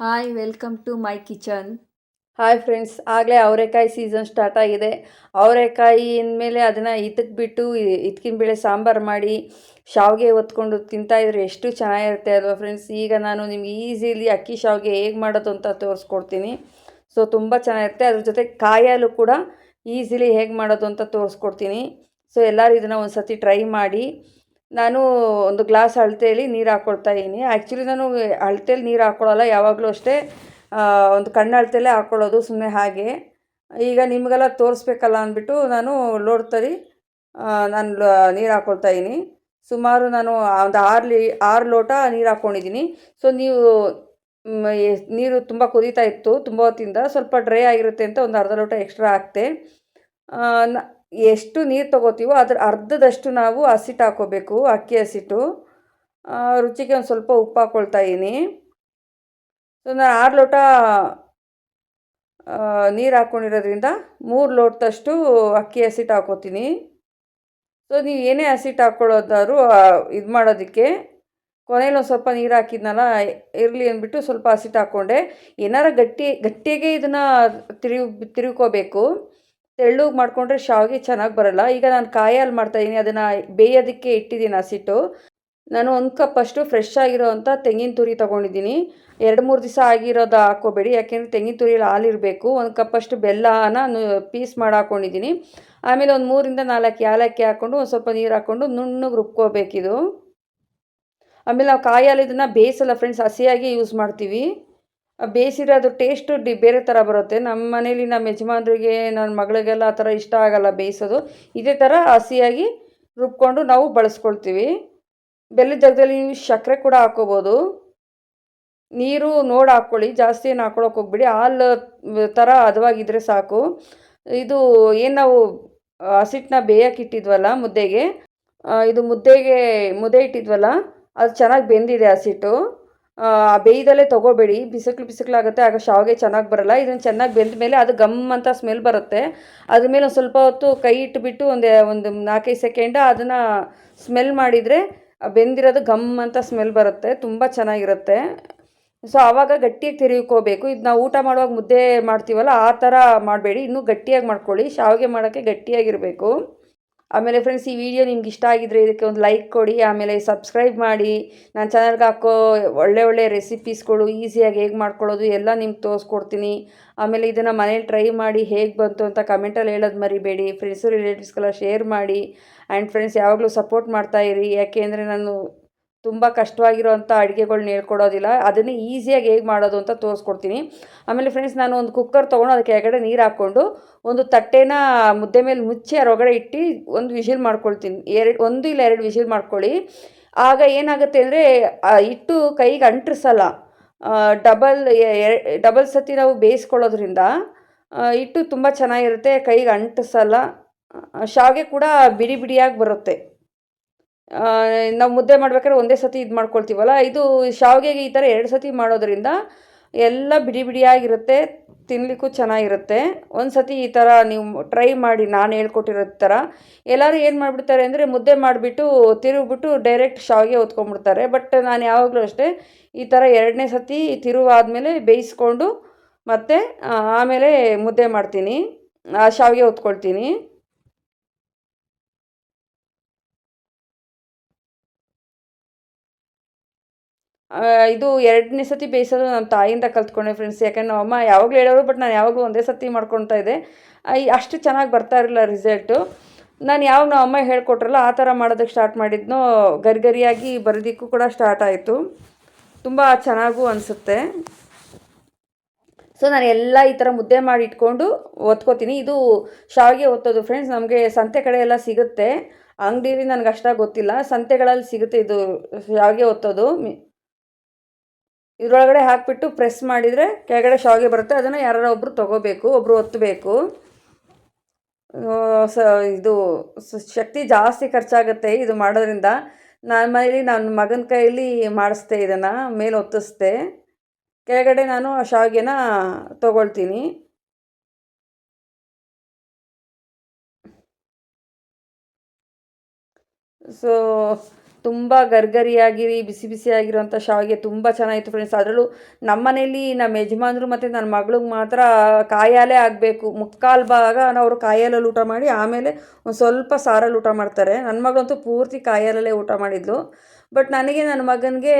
Hi welcome to my kitchen hi friends ಆಗಲೇ ಅವರೆಕಾಯಿ season start ಆಗಿದೆ. ಅವರೆಕಾಯಿ ಅಂದಮೇಲೆ ಅದನ್ನು ಬಿಟ್ಟು ಇದ್ಕಿನ ಬೇಳೆ ಸಾಂಬಾರು ಮಾಡಿ ಶಾವಿಗೆ ಹೊತ್ಕೊಂಡು ತಿಂತಾಯಿದ್ರೆ ಎಷ್ಟು ಚೆನ್ನಾಗಿರುತ್ತೆ ಅಲ್ವಾ ಫ್ರೆಂಡ್ಸ್ ಈಗ ನಾನು ನಿಮ್ಗೆ ಈಸಿಲಿ ಅಕ್ಕಿ ಶಾವಿಗೆ ಹೇಗೆ ಮಾಡೋದು ಅಂತ ತೋರಿಸ್ಕೊಡ್ತೀನಿ. ಸೊ ತುಂಬ ಚೆನ್ನಾಗಿರುತ್ತೆ. ಅದ್ರ ಜೊತೆ ಕಾಯಲು ಕೂಡ ಈಸಿಲಿ ಹೇಗೆ ಮಾಡೋದು ಅಂತ ತೋರಿಸ್ಕೊಡ್ತೀನಿ. ಸೊ ಎಲ್ಲರೂ ಇದನ್ನು ಒಂದು ಸತಿ ಟ್ರೈ ಮಾಡಿ ನಾನು ಒಂದು ಗ್ಲಾಸ್ ಅಳತೆಯಲ್ಲಿ ನೀರು ಹಾಕ್ಕೊಳ್ತಾ ಇದ್ದೀನಿ. ಆ್ಯಕ್ಚುಲಿ ನಾನು ಅಳತೆಯಲ್ಲಿ ನೀರು ಹಾಕ್ಕೊಳ್ಳಲ್ಲ ಯಾವಾಗಲೂ ಅಷ್ಟೇ ಒಂದು ಕಣ್ಣು ಅಳತೆಯಲ್ಲೇ ಹಾಕ್ಕೊಳ್ಳೋದು ಸುಮ್ಮನೆ ಹಾಗೆ. ಈಗ ನಿಮಗೆಲ್ಲ ತೋರಿಸ್ಬೇಕಲ್ಲ ಅಂದ್ಬಿಟ್ಟು ನಾನು ಲೋಡ್ ತರಿ ನಾನು ನೀರು ಹಾಕ್ಕೊಳ್ತಾ ಇದ್ದೀನಿ. ಸುಮಾರು ನಾನು ಒಂದು ಆರು ಲೀ, ಆರು ಲೋಟ ನೀರು ಹಾಕ್ಕೊಂಡಿದ್ದೀನಿ ಸೊ ನೀವು ನೀರು ತುಂಬ ಕುದೀತಾ ಇತ್ತು, ತುಂಬ ಹೊತ್ತಿಂದ ಸ್ವಲ್ಪ ಡ್ರೈ ಆಗಿರುತ್ತೆ ಅಂತ ಒಂದು ಅರ್ಧ ಲೋಟ ಎಕ್ಸ್ಟ್ರಾ ಹಾಕ್ತೆ. ಎಷ್ಟು ನೀರು ತೊಗೋತೀವೋ ಅದ್ರ ಅರ್ಧದಷ್ಟು ನಾವು ಹಸಿಟ್ಟು ಹಾಕೋಬೇಕು, ಅಕ್ಕಿ ಹಸಿಟ್ಟು ರುಚಿಗೆ ಒಂದು ಸ್ವಲ್ಪ ಉಪ್ಪು ಹಾಕ್ಕೊಳ್ತಾ ಇದ್ದೀನಿ ಸೊ ನಾನು ಆರು ಲೋಟ ನೀರು ಹಾಕ್ಕೊಂಡಿರೋದ್ರಿಂದ ಮೂರು ಲೋಟದಷ್ಟು ಅಕ್ಕಿ ಹಸಿಟ್ಟು ಹಾಕೋತೀನಿ. ಸೊ ನೀವು ಏನೇ ಹಸಿಟ್ಟು ಹಾಕ್ಕೊಳ್ಳೋದಾದ್ರೂ ಇದು ಮಾಡೋದಕ್ಕೆ. ಕೊನೆಯಲ್ಲಿ ಒಂದು ಸ್ವಲ್ಪ ನೀರು ಹಾಕಿದ್ನಲ್ಲ, ಇರಲಿ ಅಂದ್ಬಿಟ್ಟು ಸ್ವಲ್ಪ ಹಸಿಟ್ಟು ಹಾಕ್ಕೊಂಡೆ ಏನಾರ ಗಟ್ಟಿ ಗಟ್ಟಿಗೆ ಇದನ್ನು ತಿರುಗಿ ತಿರುಗ್ಕೋಬೇಕು ತೆಳ್ಳಗೆ ಮಾಡಿಕೊಂಡ್ರೆ ಶಾವಿಗೆ ಚೆನ್ನಾಗಿ ಬರೋಲ್ಲ. ಈಗ ನಾನು ಕಾಯಲ್ಲಿ ಮಾಡ್ತಾಯಿದ್ದೀನಿ ಅದನ್ನು ಬೇಯೋದಕ್ಕೆ ಇಟ್ಟಿದ್ದೀನಿ ಹಸಿಟ್ಟು ನಾನು ಒಂದು ಕಪ್ ಅಷ್ಟು ಫ್ರೆಶ್ ಆಗಿರೋ ತೆಂಗಿನ ತುರಿ ತೊಗೊಂಡಿದ್ದೀನಿ. ಎರಡು ಮೂರು ದಿವಸ ಆಗಿರೋದು ಹಾಕೋಬೇಡಿ ಯಾಕೆಂದರೆ ತೆಂಗಿನ ತುರಿಯಲ್ಲಿ ಹಾಲಿರಬೇಕು ಒಂದು ಕಪ್ಪಷ್ಟು ಬೆಲ್ಲನ ಪೀಸ್ ಮಾಡಿ ಹಾಕ್ಕೊಂಡಿದ್ದೀನಿ ಆಮೇಲೆ ಒಂದು ಮೂರಿಂದ ನಾಲ್ಕು ಏಲಕ್ಕಿ ಹಾಕ್ಕೊಂಡು ಒಂದು ಸ್ವಲ್ಪ ನೀರು ಹಾಕ್ಕೊಂಡು ನುಣ್ಣಗೆ ರುಬ್ಕೋಬೇಕಿದು. ಆಮೇಲೆ ನಾವು ಕಾಯಲ್ಲಿ ಇದನ್ನು ಬೇಯಿಸಲ್ಲ ಫ್ರೆಂಡ್ಸ್ ಹಸಿಯಾಗಿ ಯೂಸ್ ಮಾಡ್ತೀವಿ. ಬೇಯಿಸಿರೋದು ಟೇಸ್ಟು ಡಿ ಬೇರೆ ಥರ ಬರುತ್ತೆ. ನಮ್ಮ ಮನೇಲಿ ನಮ್ಮ ಯಜಮಾನ್ರಿಗೆ ನನ್ನ ಮಗಳಿಗೆಲ್ಲ ಆ ಥರ ಇಷ್ಟ ಆಗಲ್ಲ ಬೇಯಿಸೋದು. ಇದೇ ಥರ ಹಸಿಯಾಗಿ ರುಬ್ಕೊಂಡು ನಾವು ಬಳಸ್ಕೊಳ್ತೀವಿ. ಬೆಲ್ಲದ ಜಾಗದಲ್ಲಿ ಸಕ್ಕರೆ ಕೂಡ ಹಾಕೋಬೋದು. ನೀರು ನೋಡಿ ಹಾಕ್ಕೊಳ್ಳಿ, ಜಾಸ್ತಿ ಏನು ಹಾಕ್ಕೊಳಕ್ಕೆ ಹೋಗ್ಬಿಡಿ. ಹಾಲು ಥರ ಹದವಾಗಿದ್ದರೆ ಸಾಕು. ಇದು ಏನು ನಾವು, ಹಸಿಟ್ಟನ್ನ ಬೇಯಕ್ಕೆ ಇಟ್ಟಿದ್ವಲ್ಲ ಮುದ್ದೆಗೆ ಇದು ಮುದ್ದೆಗೆ, ಮುದ್ದೆ ಇಟ್ಟಿದ್ವಲ್ಲ, ಅದು ಚೆನ್ನಾಗಿ ಬೆಂದಿದೆ ಹಸಿಟ್ಟು. ಬೇಯ್ದಲ್ಲೇ ತೊಗೋಬೇಡಿ. ಬಿಸಿಕ್ಲು ಬಿಸಿಕ್ಲಾಗುತ್ತೆ. ಆಗ ಶಾವಿಗೆ ಚೆನ್ನಾಗಿ ಬರಲ್ಲ. ಇದನ್ನು ಚೆನ್ನಾಗಿ ಬೆಂದ ಮೇಲೆ ಅದು ಗಮ್ ಅಂತ ಸ್ಮೆಲ್ ಬರುತ್ತೆ. ಅದ್ರ ಮೇಲೆ ಸ್ವಲ್ಪ ಹೊತ್ತು ಕೈ ಇಟ್ಟುಬಿಟ್ಟು ಒಂದು ಒಂದು ನಾಲ್ಕೈದು ಸೆಕೆಂಡ ಅದನ್ನು ಸ್ಮೆಲ್ ಮಾಡಿದರೆ ಬೆಂದಿರೋದು ಗಮ್ ಅಂತ ಸ್ಮೆಲ್ ಬರುತ್ತೆ. ತುಂಬ ಚೆನ್ನಾಗಿರುತ್ತೆ. ಸೊ ಆವಾಗ ಗಟ್ಟಿಯಾಗಿ ತಿರುಗಿಕೋಬೇಕು. ಇದು ನಾವು ಊಟ ಮಾಡುವಾಗ ಮುದ್ದೆ ಮಾಡ್ತೀವಲ್ಲ, ಆ ಥರ ಮಾಡಬೇಡಿ. ಇನ್ನೂ ಗಟ್ಟಿಯಾಗಿ ಮಾಡ್ಕೊಳ್ಳಿ. ಶಾವಿಗೆ ಮಾಡೋಕ್ಕೆ ಗಟ್ಟಿಯಾಗಿರಬೇಕು. ಆಮೇಲೆ ಫ್ರೆಂಡ್ಸ್ ಈ ವಿಡಿಯೋ ನಿಮ್ಗೆ ಇಷ್ಟ ಆಗಿದ್ರೆ ಇದಕ್ಕೆ ಒಂದು ಲೈಕ್ ಕೊಡಿ, ಆಮೇಲೆ ಸಬ್ಸ್ಕ್ರೈಬ್ ಮಾಡಿ. ನನ್ನ ಚಾನಲ್ಗೆ ಹಾಕೋ ಒಳ್ಳೆ ಒಳ್ಳೆ ರೆಸಿಪೀಸ್ಗಳು ಈಸಿಯಾಗಿ ಹೇಗೆ ಮಾಡ್ಕೊಳ್ಳೋದು ಎಲ್ಲ ನಿಮ್ಗೆ ತೋರಿಸ್ಕೊಡ್ತೀನಿ. ಆಮೇಲೆ ಇದನ್ನು ಮನೇಲಿ ಟ್ರೈ ಮಾಡಿ ಹೇಗೆ ಬಂತು ಅಂತ ಕಮೆಂಟಲ್ಲಿ ಹೇಳೋದು ಮರಿಬೇಡಿ. ಫ್ರೆಂಡ್ಸು ರಿಲೇಟಿವ್ಸ್ಗೆಲ್ಲ ಶೇರ್ ಮಾಡಿ. ಆ್ಯಂಡ್ ಫ್ರೆಂಡ್ಸ್ ಯಾವಾಗಲೂ ಸಪೋರ್ಟ್ ಮಾಡ್ತಾಯಿರಿ ಯಾಕೆ ಅಂದರೆ ನಾನು ತುಂಬ ಕಷ್ಟವಾಗಿರುವಂಥ ಅಡುಗೆಗಳ್ನ ಹೇಳ್ಕೊಡೋದಿಲ್ಲ ಅದನ್ನೇ ಈಸಿಯಾಗಿ ಹೇಗೆ ಮಾಡೋದು ಅಂತ ತೋರಿಸ್ಕೊಡ್ತೀನಿ. ಆಮೇಲೆ ಫ್ರೆಂಡ್ಸ್ ನಾನು ಒಂದು ಕುಕ್ಕರ್ ತೊಗೊಂಡು ಅದಕ್ಕೆ ಕೆಳಗಡೆ ನೀರು ಹಾಕ್ಕೊಂಡು ಒಂದು ತಟ್ಟೆನ ಮುದ್ದೆ ಮೇಲೆ ಮುಚ್ಚಿ ಅದರೊಳಗಡೆ ಇಟ್ಟು ಒಂದು ವಿಷಿಲ್ ಮಾಡ್ಕೊಳ್ತೀನಿ. ಎರಡು, ಒಂದು ಇಲ್ಲ ಎರಡು ವಿಷಿಲ್ ಮಾಡ್ಕೊಳ್ಳಿ. ಆಗ ಏನಾಗುತ್ತೆ ಅಂದರೆ ಇಟ್ಟು ಕೈಗೆ ಅಂಟಿಸಲ್ಲ ಡಬಲ್ ಡಬಲ್ ಸತಿ ನಾವು ಬೇಯಿಸ್ಕೊಳ್ಳೋದ್ರಿಂದ ಇಟ್ಟು ತುಂಬ ಚೆನ್ನಾಗಿರುತ್ತೆ, ಕೈಗೆ ಅಂಟಿಸಲ್ಲ ಶಾವಿಗೆ ಕೂಡ ಬಿಡಿ ಬಿಡಿಯಾಗಿ ಬರುತ್ತೆ. ನಾವು ಮುದ್ದೆ ಮಾಡ್ಬೇಕಾದ್ರೆ ಒಂದೇ ಸತಿ ಇದು ಮಾಡ್ಕೊಳ್ತೀವಲ್ಲ? ಇದು ಶಾವಿಗೆಗೆ ಈ ಥರ ಎರಡು ಸತಿ ಮಾಡೋದ್ರಿಂದ ಎಲ್ಲ ಬಿಡಿ ಬಿಡಿಯಾಗಿರುತ್ತೆ ತಿನ್ನಲಿಕ್ಕೂ ಚೆನ್ನಾಗಿರುತ್ತೆ. ಒಂದು ಸತಿ ಈ ಥರ ನೀವು ಟ್ರೈ ಮಾಡಿ, ನಾನು ಹೇಳ್ಕೊಟ್ಟಿರೋ ಥರ ಎಲ್ಲರೂ ಏನು ಮಾಡಿಬಿಡ್ತಾರೆ ಅಂದರೆ ಮುದ್ದೆ ಮಾಡಿಬಿಟ್ಟು ತಿರುಗಿಬಿಟ್ಟು ಡೈರೆಕ್ಟ್ ಶಾವಿಗೆ ಹೊತ್ಕೊಂಡ್ಬಿಡ್ತಾರೆ. ಬಟ್ ನಾನು ಯಾವಾಗಲೂ ಅಷ್ಟೇ ಈ ಥರ ಎರಡನೇ ಸತಿ ತಿರುವಾದಮೇಲೆ ಬೇಯಿಸ್ಕೊಂಡು ಮತ್ತು ಆಮೇಲೆ ಮುದ್ದೆ ಮಾಡ್ತೀನಿ. ಶಾವಿಗೆ ಹೊತ್ಕೊಳ್ತೀನಿ. ಇದು ಎರಡನೇ ಸತಿ ಬೇಯಿಸೋದು ನಮ್ಮ ತಾಯಿಯಿಂದ ಕಲ್ತ್ಕೊಂಡೆ ಫ್ರೆಂಡ್ಸ್ ಯಾಕಂದ್ರೆ ನಮ್ಮ ಅಮ್ಮ ಯಾವಾಗಲೂ ಹೇಳೋರು ಬಟ್ ನಾನು ಯಾವಾಗಲೂ ಒಂದೇ ಸತಿ ಮಾಡ್ಕೊತಾ ಇದ್ದೆ. ಅಷ್ಟು ಚೆನ್ನಾಗಿ ಬರ್ತಾ ಇರಲಿಲ್ಲ ರಿಸಲ್ಟು ನಾನು ಯಾವಾಗ ನಮ್ಮ ಅಮ್ಮ ಹೇಳ್ಕೊಟ್ರಲ್ಲ, ಆ ಥರ ಮಾಡೋದಕ್ಕೆ ಸ್ಟಾರ್ಟ್ ಮಾಡಿದ್ನೋ, ಗರಿಗರಿಯಾಗಿ ಬರೋದಿಕ್ಕೂ ಕೂಡ ಸ್ಟಾರ್ಟ್ ಆಯಿತು. ತುಂಬ ಚೆನ್ನಾಗೂ ಅನಿಸುತ್ತೆ. ಸೊ ನಾನು ಎಲ್ಲ ಈ ಥರ ಮುದ್ದೆ ಮಾಡಿ ಇಟ್ಕೊಂಡು ಒತ್ಕೋತೀನಿ. ಇದು ಶಾವಿಗೆ ಒತ್ತೋದು ಫ್ರೆಂಡ್ಸ್ ನಮಗೆ ಸಂತೆ ಕಡೆ ಎಲ್ಲ ಸಿಗುತ್ತೆ. ಅಂಗಡಿಯಲ್ಲಿ ನನಗೆ ಅಷ್ಟಾಗಿ ಗೊತ್ತಿಲ್ಲ. ಸಂತೆಗಳಲ್ಲಿ ಸಿಗುತ್ತೆ ಇದು ಶಾವಿಗೆ ಒತ್ತೋದು. ಇದರೊಳಗಡೆ ಹಾಕಿಬಿಟ್ಟು ಪ್ರೆಸ್ ಮಾಡಿದರೆ ಕೆಳಗಡೆ ಶಾವಿಗೆ ಬರುತ್ತೆ. ಅದನ್ನು ಯಾರೋ ಒಬ್ಬರು ತೊಗೋಬೇಕು ಒಬ್ಬರು ಒತ್ತಬೇಕು ಸ, ಇದು ಶಕ್ತಿ ಜಾಸ್ತಿ ಖರ್ಚಾಗುತ್ತೆ ಇದು ಮಾಡೋದ್ರಿಂದ. ನಾನು ಮನೇಲಿ ನನ್ನ ಮಗನ ಕೈಯಲ್ಲಿ ಮಾಡಿಸ್ದೆ ಇದನ್ನು, ಮೇಲೆ ಒತ್ತಿಸ್ದೆ. ಕೆಳಗಡೆ ನಾನು ಆ ಶಾವಿಗೆನ ತೊಗೊಳ್ತೀನಿ. ಸೊ ತುಂಬ ಗರ್ಗರಿಯಾಗಿ, ಬಿಸಿ ಬಿಸಿಯಾಗಿರೋಂಥ ಶಾವಿಗೆ ತುಂಬ ಚೆನ್ನಾಗಿತ್ತು ಫ್ರೆಂಡ್ಸ್ ಅದರಲ್ಲೂ ನಮ್ಮ ಮನೇಲಿ ನಮ್ಮ ಯಜಮಾನ್ರು ಮತ್ತು ನನ್ನ ಮಗಳಿಗೆ ಮಾತ್ರ ಕಾಯಾಲೇ ಆಗಬೇಕು. ಮುಕ್ಕಾಲು ಭಾಗ ಅವರು ಕಾಯಾಲಲ್ಲಿ ಊಟ ಮಾಡಿ, ಆಮೇಲೆ ಒಂದು ಸ್ವಲ್ಪ ಸಾರಲ್ಲಿ ಊಟ ಮಾಡ್ತಾರೆ. ನನ್ನ ಮಗಳಂತೂ ಪೂರ್ತಿ ಕಾಯಾಲಲ್ಲೇ ಊಟ ಮಾಡಿದ್ಲು. ಬಟ್ ನನಗೆ ನನ್ನ ಮಗನಿಗೆ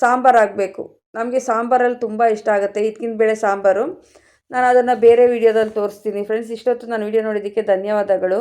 ಸಾಂಬಾರು ಆಗಬೇಕು. ನಮಗೆ ಸಾಂಬಾರಲ್ಲಿ ತುಂಬ ಇಷ್ಟ ಆಗುತ್ತೆ. ಇದಕ್ಕಿಂತ ಬೇಳೆ ಸಾಂಬಾರು. ನಾನು ಅದನ್ನು ಬೇರೆ ವೀಡಿಯೋದಲ್ಲಿ ತೋರಿಸ್ತೀನಿ. ಫ್ರೆಂಡ್ಸ್ ಇಷ್ಟೊತ್ತು ನಾನು ವೀಡಿಯೋ ನೋಡಿದ್ದಕ್ಕೆ ಧನ್ಯವಾದಗಳು.